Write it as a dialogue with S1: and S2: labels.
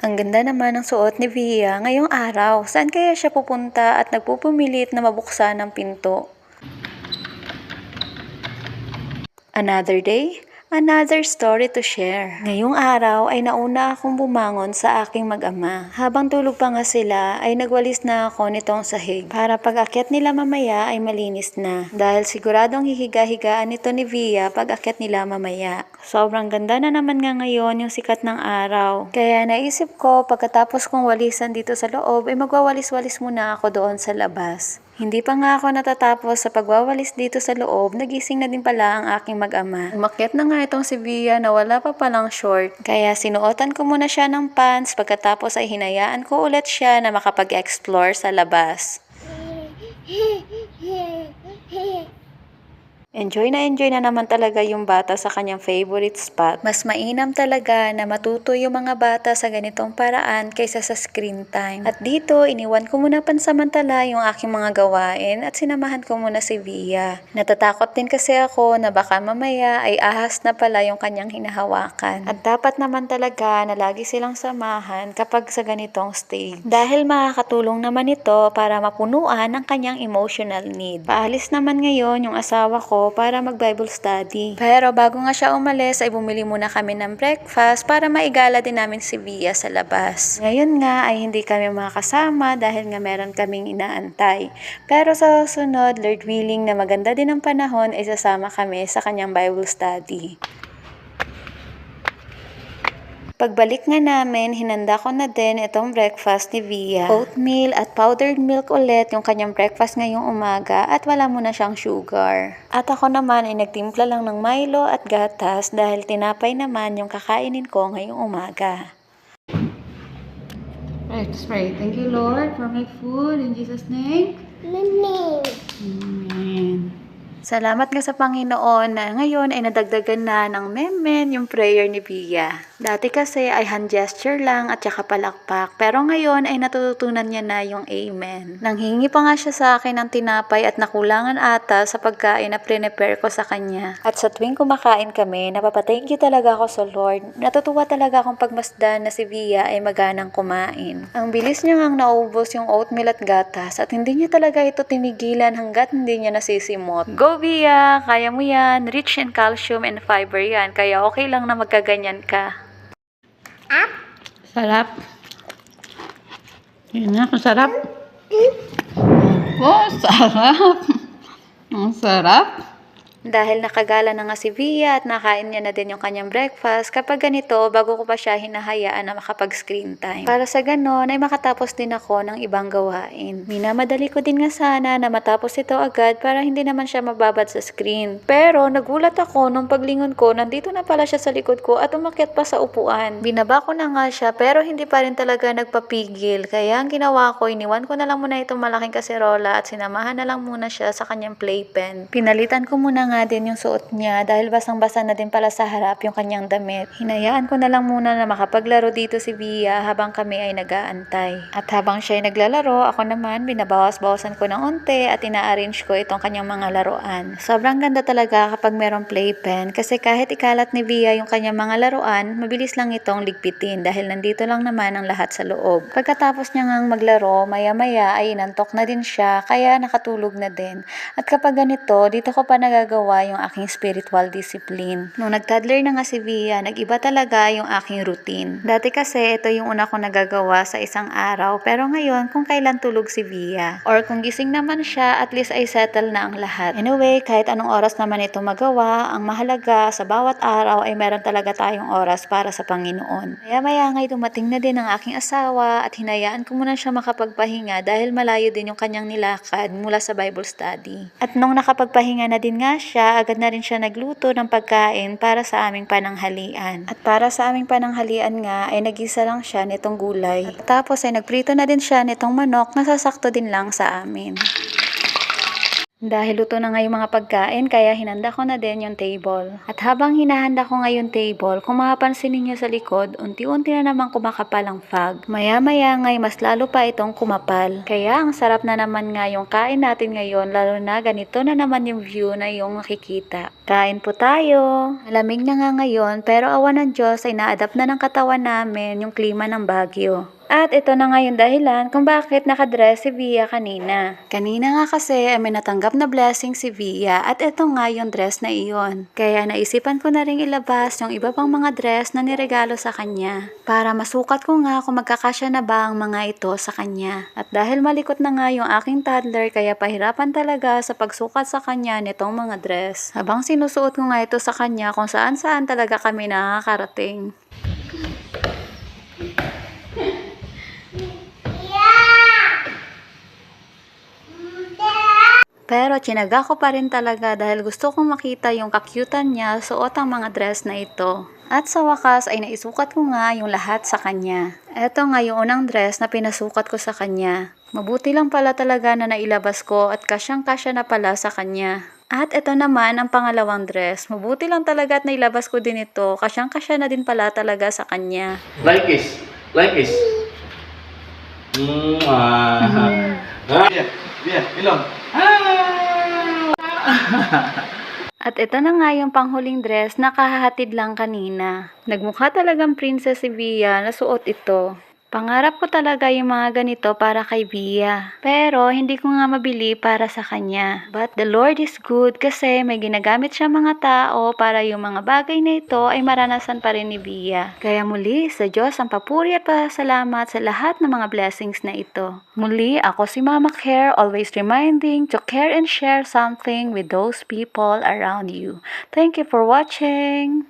S1: Ang ganda naman ng suot ni Via ngayong araw. Saan kaya siya pupunta at nagpupumilit na mabuksan ang pinto? Another day, another story to share. Ngayong araw ay nauna akong bumangon sa aking mag-ama. Habang tulog pa nga sila ay nagwalis na ako nitong sahig para pag akyat nila mamaya ay malinis na. Dahil siguradong hihiga-higaan nito ni Via pag akyat nila mamaya. Sobrang ganda na naman nga ngayon yung sikat ng araw. Kaya naisip ko pagkatapos kong walisan dito sa loob ay magwawalis-walis muna ako doon sa labas. Hindi pa nga ako natatapos sa pagwawalis dito sa loob, nagising na din pala ang aking mag-ama. Umakyat na nga itong si Via na wala pa palang short. Kaya sinuotan ko muna siya ng pants pagkatapos ay hinayaan ko ulit siya na makapag-explore sa labas. Enjoy na enjoy na naman talaga yung bata sa kanyang favorite spot. Mas mainam talaga na matuto yung mga bata sa ganitong paraan kaysa sa screen time. At dito, iniwan ko muna pansamantala yung aking mga gawain at sinamahan ko muna si Via. Natatakot din kasi ako na baka mamaya ay ahas na pala yung kanyang hinahawakan. At dapat naman talaga na lagi silang samahan kapag sa ganitong stage. Dahil makakatulong naman ito para mapunuan ang kanyang emotional need. Paalis naman ngayon yung asawa ko para mag-Bible study. Pero bago nga siya umalis ay bumili muna kami ng breakfast para maigala din namin si Via sa labas. Ngayon nga ay hindi kami makasama dahil nga meron kaming inaantay. Pero sa susunod, Lord willing na maganda din ang panahon ay sasama kami sa kanyang Bible study. Pagbalik nga namin, hinanda ko na din itong breakfast ni Via. Oatmeal at powdered milk ulit yung kanyang breakfast ngayong umaga at wala muna siyang sugar. At ako naman ay nagtimpla lang ng Milo at gatas dahil tinapay naman yung kakainin ko ngayong umaga.
S2: Right, let's pray. Thank you, Lord, for my food. In Jesus' name. Amen.
S1: Salamat nga sa Panginoon na ngayon ay nadagdagan na ng memen yung prayer ni Bia. Dati kasi ay hand gesture lang at saka palakpak. Pero ngayon ay natututunan niya na yung amen. Nanghingi pa nga siya sa akin ng tinapay at nakulangan ata sa pagkain na prepare ko sa kanya. At sa tuwing kumakain kami, napapathank you talaga ako sa Lord. Natutuwa talaga akong pagmasdan na si Bia ay maganang kumain. Ang bilis niya ngang naubos yung oatmeal at gatas at hindi niya talaga ito tinigilan hanggat hindi niya nasisimot. Go Bia! Kaya mo yan. Rich in calcium and fiber yan. Kaya okay lang na magkaganyan ka.
S2: Sarap. Yun na, sarap. Oh, sarap. Ang sarap.
S1: Dahil nakagala na nga si Via at nakain niya na din yung kanyang breakfast, kapag ganito, bago ko pa siya hinahayaan na makapag-screen time. Para sa ganon, ay makatapos din ako ng ibang gawain. Minamadali ko din nga sana na matapos ito agad para hindi naman siya mababad sa screen. Pero nagulat ako nung paglingon ko, nandito na pala siya sa likod ko at umakyat pa sa upuan. Binaba ko na nga siya pero hindi pa rin talaga nagpapigil. Kaya ang ginawa ko, iniwan ko na lang muna itong malaking kaserola at sinamahan na lang muna siya sa kanyang playpen. Pinalitan ko muna nga din yung suot niya dahil basang-basa na din pala sa harap yung kanyang damit. Hinayaan ko na lang muna na makapaglaro dito si Via habang kami ay nag-aantay. At habang siya ay naglalaro, ako naman binabawas-bawasan ko ng onte at ina-arrange ko itong kanyang mga laruan. Sobrang ganda talaga kapag merong playpen kasi kahit ikalat ni Via yung kanyang mga laruan, mabilis lang itong ligpitin dahil nandito lang naman ang lahat sa loob. Pagkatapos niya ngang maglaro, maya-maya ay inantok na din siya kaya nakatulog na din. At kapag ganito, dito ko pa nagagawa yung aking spiritual discipline. Nung nag-toddler na nga si Via, nag-iba talaga yung aking routine. Dati kasi ito yung una kong nagagawa sa isang araw pero ngayon kung kailan tulog si Via. Or kung gising naman siya, at least ay settle na ang lahat. Anyway, kahit anong oras naman ito magawa, ang mahalaga sa bawat araw ay meron talaga tayong oras para sa Panginoon. Maya-maya nga'y dumating na din ang aking asawa at hinayaan ko muna siya makapagpahinga dahil malayo din yung kanyang nilakad mula sa Bible study. At nung nakapagpahinga na din nga siya, agad na rin siya nagluto ng pagkain para sa aming pananghalian. At para sa aming pananghalian nga ay nagisa lang siya nitong gulay. At tapos ay nagprito na din siya nitong manok na sasakto din lang sa amin. Dahil luto na nga yung mga pagkain, kaya hinanda ko na din yung table. At habang hinahanda ko nga yung table, kung mapapansin ninyo sa likod, unti-unti na naman kumakapal ang fog. Maya-maya ngay mas lalo pa itong kumapal. Kaya ang sarap na naman nga yung kain natin ngayon, lalo na ganito na naman yung view na yung makikita. Kain po tayo! Malamig na nga ngayon, pero awa ng Diyos ay na-adapt na ng katawan namin yung klima ng Baguio. At ito na nga yung dahilan kung bakit nakadress si Via kanina. Kanina nga kasi ay may natanggap na blessing si Via at ito nga yung dress na iyon. Kaya naisipan ko na rin ilabas yung iba pang mga dress na niregalo sa kanya. Para masukat ko nga kung magkakasya na ba ang mga ito sa kanya. At dahil malikot na nga yung aking toddler kaya pahirapan talaga sa pagsukat sa kanya nitong mga dress. Habang sinusuot ko nga ito sa kanya kung saan saan talaga kami nakakarating. Pero tsinaga ko pa rin talaga dahil gusto kong makita yung kakyutan niya suot ang mga dress na ito. At sa wakas ay naisukat ko nga yung lahat sa kanya. Eto nga yung unang dress na pinasukat ko sa kanya. Mabuti lang pala talaga na nailabas ko at kasyang kasya na pala sa kanya. At ito naman ang pangalawang dress. Mabuti lang talaga at nailabas ko din ito. Kasyang kasya na din pala talaga sa kanya.
S3: Like this. Like this. Mm, ah. Ah. Bien, bien, ilong.
S1: At ito na nga yung panghuling dress na kahahatid lang kanina. Nagmukha talagang princess si Bia na suot ito. Pangarap ko talaga yung mga ganito para kay Bia. Pero hindi ko nga mabili para sa kanya. But the Lord is good kasi may ginagamit siya mga tao para yung mga bagay na ito ay maranasan pa rin ni Bia. Kaya muli sa Diyos ang papuri at pasalamat sa lahat ng mga blessings na ito. Muli ako si Mama Care always reminding to care and share something with those people around you. Thank you for watching!